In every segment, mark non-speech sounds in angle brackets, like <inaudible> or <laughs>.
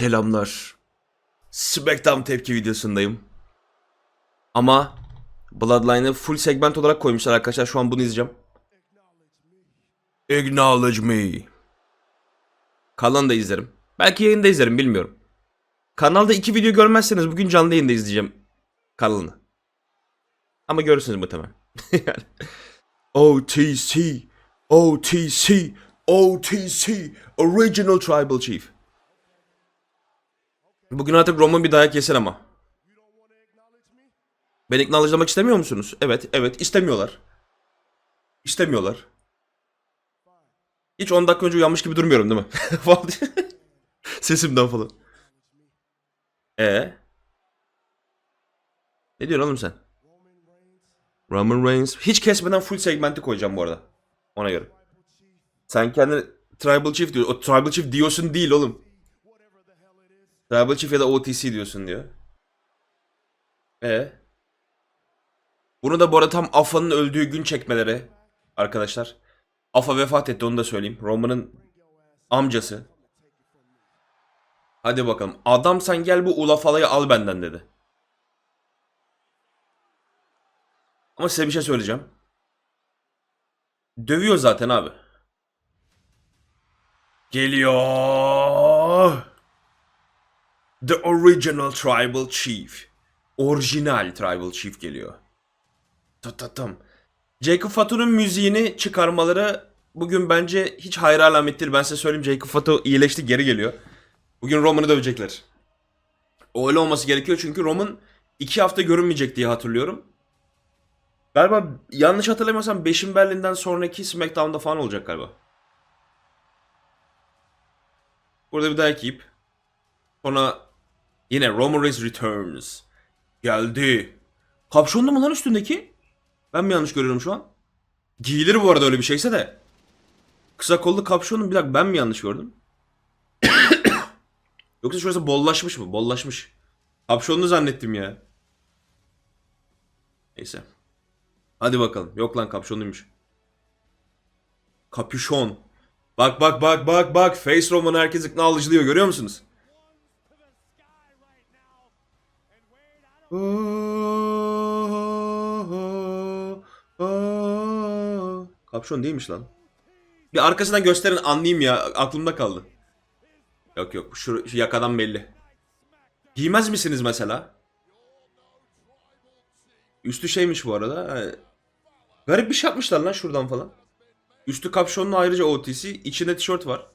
Selamlar. Smackdown tepki videosundayım. Ama Bloodline'ı full segment olarak koymuşlar arkadaşlar. Şu an bunu izleyeceğim. Acknowledge me. Kalanı da izlerim. Belki yayında izlerim bilmiyorum. Kanalda iki video görmezseniz bugün canlı yayında izleyeceğim kanalını. Ama görürsünüz muhtemelen. <laughs> Yani. OTC, OTC, OTC, Original Tribal Chief. Bugün artık Roman bir dayak yesin ama. Beni acknowledge'lamak istemiyor musunuz? Evet, evet istemiyorlar. İstemiyorlar. Hiç 10 dakika önce uyanmış gibi durmuyorum değil mi? <laughs> Sesimden falan. E Ne diyorsun oğlum sen? Roman Reigns. Hiç kesmeden full segmenti koyacağım bu arada. Ona göre. Sen kendine Tribal Chief diyor. O Tribal Chief diyorsun değil oğlum. Tribal Chief ya da OTC diyorsun diyor. E Bunu da bu arada tam Afa'nın öldüğü gün çekmeleri arkadaşlar. Afa vefat etti onu da söyleyeyim. Roman'ın amcası. Hadi bakalım. Adam sen gel bu Ulafalayı al benden dedi. Ama size bir şey söyleyeceğim. Dövüyor zaten abi. Geliyor. The original tribal chief. Orijinal tribal chief geliyor. Tatatam. Jacob Fatu'nun müziğini çıkarmaları bugün bence hiç hayra alamet değil. Ben size söyleyeyim Jacob Fatu iyileşti geri geliyor. Bugün Roman'ı dövecekler. O öyle olması gerekiyor çünkü Roman iki hafta görünmeyecek diye hatırlıyorum. Galiba yanlış hatırlamıyorsam 5'in Berlin'den sonraki SmackDown'da falan olacak galiba. Burada bir dayak yiyip sonra yine Roman Reigns Returns geldi. Kapşonlu mu lan üstündeki? Ben mi yanlış görüyorum şu an? Giyilir bu arada öyle bir şeyse de. Kısa kollu kapşonun bir dakika ben mi yanlış gördüm? <coughs> Yoksa şurası bollaşmış mı? Bollaşmış. Kapşonlu zannettim ya. Neyse. Hadi bakalım. Yok lan kapşonluymuş. Kapüşon. Bak bak bak bak bak. Face Roman herkes acknowledge'lıyor görüyor musunuz? Kapşon değilmiş lan. Bir arkasından gösterin anlayayım ya. Aklımda kaldı. Yok yok. Şu, şu yakadan belli. Giymez misiniz mesela? Üstü şeymiş bu arada. Ha, Garip bir şey yapmışlar lan şuradan falan. Üstü kapşonlu ayrıca OTC. içinde tişört var.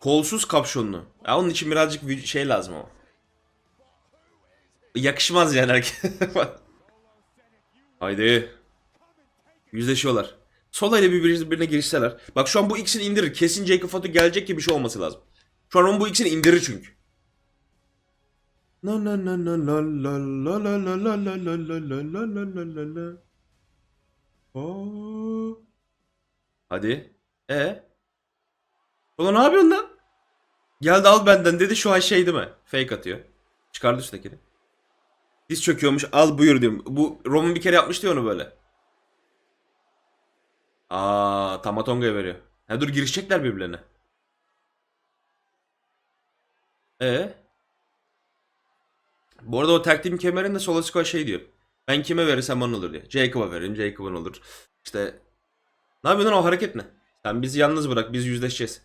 Kolsuz kapşonlu. Ya onun için birazcık şey lazım ama. Yakışmaz yani herkese. Haydi. Yüzleşiyorlar. Sola ile birbirine girişseler. Bak şu an bu ikisini indirir. Kesin Jacob Fatu gelecek gibi bir şey olması lazım. Şu an bu ikisini indirir çünkü. Na na la la la la la la la la la la la la la la la. Oo. Hadi. E. Ulan ne yapıyorsun lan? Geldi al benden dedi şu an şey değil mi? Fake atıyor. Çıkardı üsttekini. Diz çöküyormuş al buyur diyorum. Bu Roman bir kere yapmıştı ya onu böyle. Aa Tamatonga'ya veriyor. Ha dur girişecekler birbirlerine. E. Bu arada o team kemerinde Solo Sikoa şey diyor. Ben kime verirsem onun olur diyor. Jacob'a veririm, Jacob'un olur. İşte ne yapıyorsun o hareket ne? Sen bizi yalnız bırak, biz yüzleşeceğiz.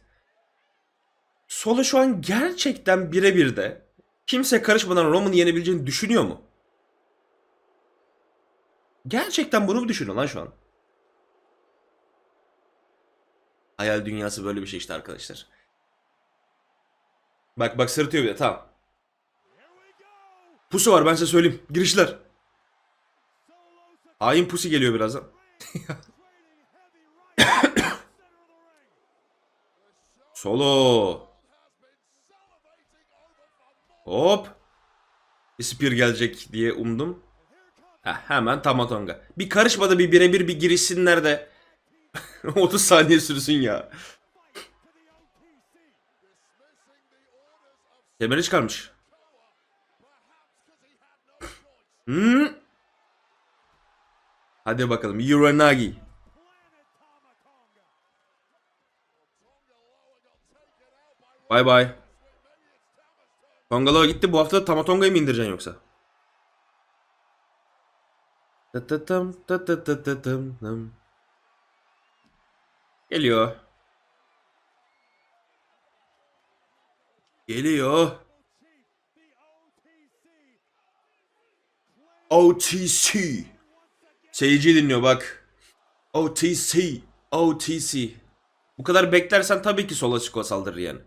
Solo şu an gerçekten birebir de kimse karışmadan Roman'ı yenebileceğini düşünüyor mu? Gerçekten bunu mu düşünüyor lan şu an? Hayal dünyası böyle bir şey işte arkadaşlar. Bak bak sırıtıyor bir de tamam. Pusu var ben size söyleyeyim. Girişler. Hain pusi geliyor birazdan. <coughs> Solo. Hop. Bir spear gelecek diye umdum. Heh, hemen Tamatonga. Bir karışmadı bir birebir bir girişsinler de. <laughs> 30 saniye sürsün ya. Kemeri çıkarmış. Hmm. Hadi bakalım. Uranagi. Bye bye. Tongalova gitti. Bu hafta Tamatonga'yı mı indireceksin yoksa? Tıtıtım, tıtıtıtıtım, tım. Geliyor. Geliyor. OTC. Seyirci dinliyor bak. OTC. OTC. Bu kadar beklersen tabii ki sola çıkıyor saldırır yani.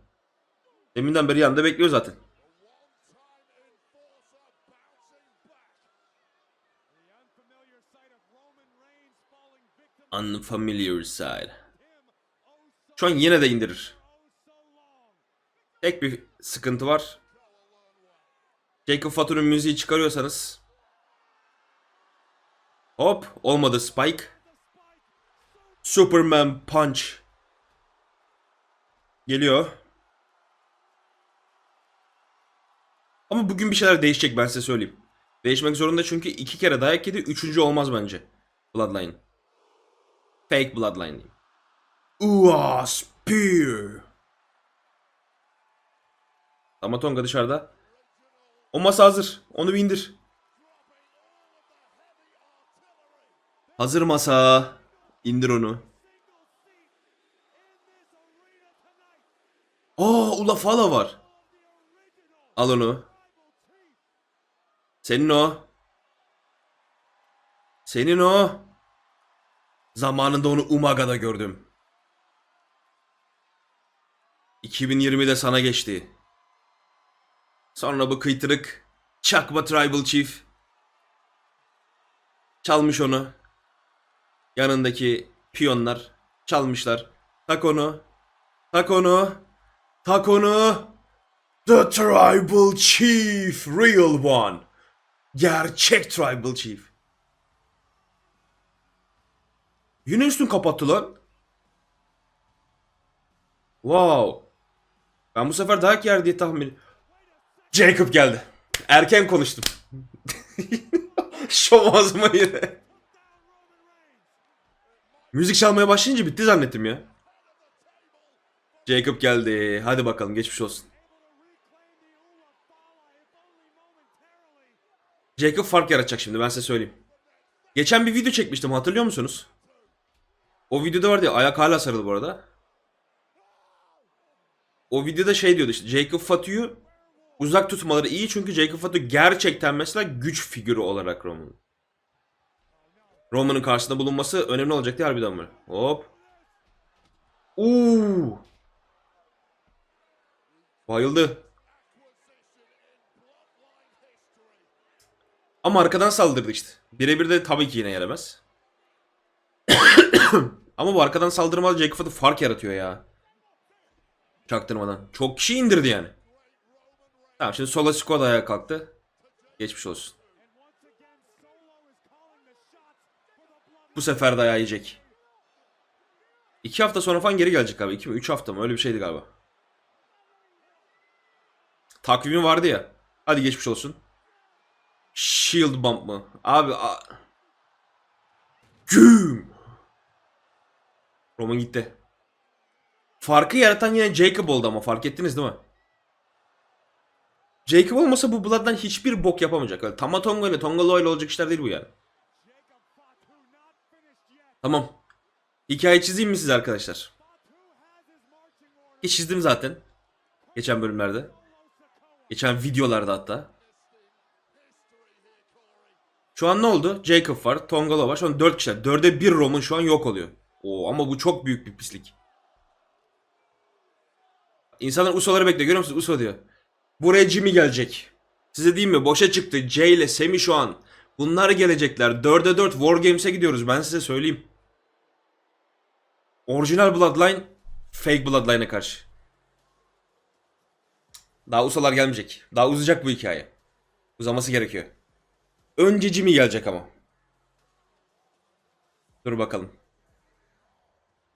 Deminden beri yanında bekliyor zaten. Unfamiliar side. Şu an yine de indirir. Tek bir sıkıntı var. Jacob Fatu'nun müziği çıkarıyorsanız. Hop olmadı Spike. Superman Punch. Geliyor. Ama bugün bir şeyler değişecek ben size söyleyeyim. Değişmek zorunda çünkü iki kere dayak yedi. Üçüncü olmaz bence. Bloodline. Fake Bloodline diyeyim. Ua Spear. Tamatonga dışarıda. O masa hazır. Onu bir indir. Hazır masa. İndir onu. Aa Ulafala var. Al onu. Senin o. Senin o. Zamanında onu Umaga'da gördüm. 2020'de sana geçti. Sonra bu kıytırık çakma Tribal Chief çalmış onu. Yanındaki piyonlar çalmışlar. Tak onu. Tak onu. Tak onu. The Tribal Chief. Real one. Gerçek Tribal Chief. Yine üstün kapattı lan. Wow. Ben bu sefer dayak yer diye tahmin... Jacob geldi. Erken konuştum. <laughs> Şov ağzıma yine. Müzik çalmaya başlayınca bitti zannettim ya. Jacob geldi. Hadi bakalım geçmiş olsun. Jacob fark yaratacak şimdi ben size söyleyeyim. Geçen bir video çekmiştim hatırlıyor musunuz? O videoda vardı ya ayak hala sarılı bu arada. O videoda şey diyordu işte Jacob Fatu'yu uzak tutmaları iyi çünkü Jacob Fatu gerçekten mesela güç figürü olarak Roman'ın. Roman'ın karşısında bulunması önemli olacak diye harbiden var. Hop. Uuu. Bayıldı. Ama arkadan saldırdı işte. Birebir de tabii ki yine gelemez. <coughs> Ama bu arkadan saldırmalı Jacob Fatu fark yaratıyor ya. Çaktırmadan. Çok kişi indirdi yani. Tamam şimdi Sola Squad ayağa kalktı. Geçmiş olsun. Bu sefer dayağı yiyecek. İki hafta sonra falan geri gelecek abi. İki mi? Üç hafta mı? Öyle bir şeydi galiba. Takvimi vardı ya. Hadi geçmiş olsun. Shield bump mı? Abi a... Güm. Roman gitti. Farkı yaratan yine Jacob oldu ama fark ettiniz değil mi? Jacob olmasa bu Blood'dan hiçbir bok yapamayacak. Öyle Tamatonga ile Tongalo ile olacak işler değil bu yani. Tamam. Hikaye çizeyim mi size arkadaşlar? Ki çizdim zaten. Geçen bölümlerde. Geçen videolarda hatta. Şu an ne oldu? Jacob var, Tongalo var. Şu an 4 kişiler. 4'e 1 Roman şu an yok oluyor. Oo ama bu çok büyük bir pislik. İnsanlar Uso'ları bekliyor. Görüyor musunuz? Uso diyor. Buraya Jimmy gelecek. Size diyeyim mi? Boşa çıktı. Jay ile Semi şu an. Bunlar gelecekler. 4'e 4 War Games'e gidiyoruz. Ben size söyleyeyim. Orijinal Bloodline fake Bloodline'a karşı. Daha Uso'lar gelmeyecek. Daha uzayacak bu hikaye. Uzaması gerekiyor. Önce Jimmy gelecek ama. Dur bakalım.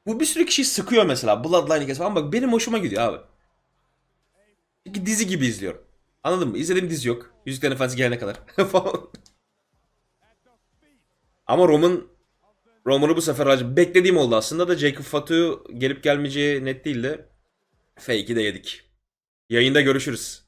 Bu bir sürü kişi sıkıyor mesela. Bloodline'i kes falan. Bak benim hoşuma gidiyor abi. Çünkü dizi gibi izliyorum. Anladın mı? İzlediğim dizi yok. Yüzüklerin Efendisi gelene kadar. <laughs> falan. Ama Roman Roman'ı bu sefer beklediğim oldu aslında da Jacob Fatu gelip gelmeyeceği net değil de fake'i de yedik. Yayında görüşürüz.